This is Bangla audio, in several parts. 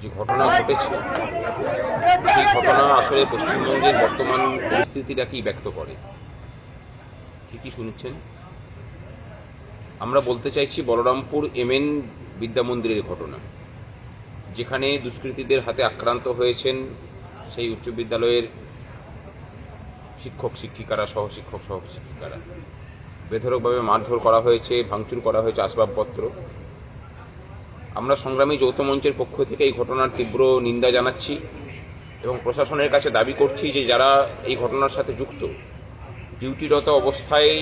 যে ঘটনা ঘটেছে, সেই ঘটনা আসলে পশ্চিমবঙ্গের বর্তমান পরিস্থিতিটাকেই ব্যক্ত করে? ঠিকই শুনছেন? আমরা বলতে চাইছি বলরামপুর এমএন বিদ্যা মন্দিরের ঘটনা। যেখানে দুষ্কৃতীদের হাতে আক্রান্ত হয়েছেন সেই উচ্চ বিদ্যালয়ের শিক্ষক শিক্ষিকারা সহ শিক্ষক সহ শিক্ষিকারা বেধরকভাবে মারধর করা হয়েছে, ভাঙচুর করা হয়েছে আসবাবপত্র। আমরা সংগ্রামী যৌথ মঞ্চের পক্ষ থেকে এই ঘটনার তীব্র নিন্দা জানাচ্ছি এবং প্রশাসনের কাছে দাবি করছি যে যারা এই ঘটনার সাথে যুক্ত, ডিউটিরত অবস্থায়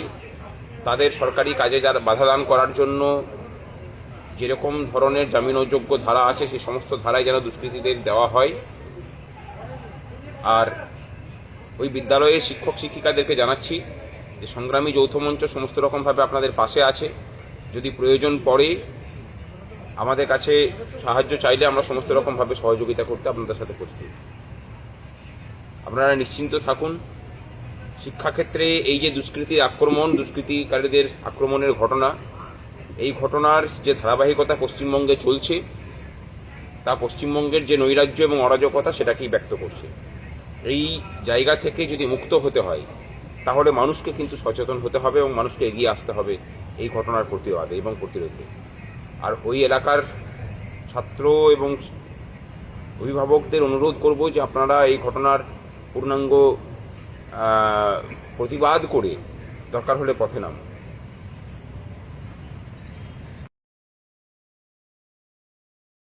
তাদের সরকারি কাজে যারা বাধাদান করার জন্য যেরকম ধরনের জামিনযোগ্য ধারা আছে, সেই সমস্ত ধারায় যেন দুষ্কৃতীদের দেওয়া হয়। আর ওই বিদ্যালয়ের শিক্ষক শিক্ষিকাদেরকে জানাচ্ছি যে সংগ্রামী যৌথ মঞ্চ সমস্ত রকমভাবে আপনাদের পাশে আছে। যদি প্রয়োজন পড়ে, আমাদের কাছে সাহায্য চাইলে আমরা সমস্ত রকমভাবে সহযোগিতা করতে আপনাদের সাথে প্রস্তুত। আপনারা নিশ্চিন্ত থাকুন, শিক্ষাক্ষেত্রে এই যে দুষ্কৃতির আক্রমণ, দুষ্কৃতিকারীদের আক্রমণের ঘটনা, এই ঘটনার যে ধারাবাহিকতা পশ্চিমবঙ্গে চলছে, তা পশ্চিমবঙ্গের যে নৈরাজ্য এবং অরাজকতা সেটাকেই ব্যক্ত করছে। এই জায়গা থেকে যদি মুক্ত হতে হয় তাহলে মানুষকে কিন্তু সচেতন হতে হবে এবং মানুষকে এগিয়ে আসতে হবে এই ঘটনার প্রতিবাদে এবং প্রতিরোধে। আর ওই এলাকার ছাত্র এবং অভিভাবকদের অনুরোধ করব যে আপনারা এই ঘটনার পূর্ণাঙ্গ প্রতিবাদ করে দরকার হলে পথে নামুন।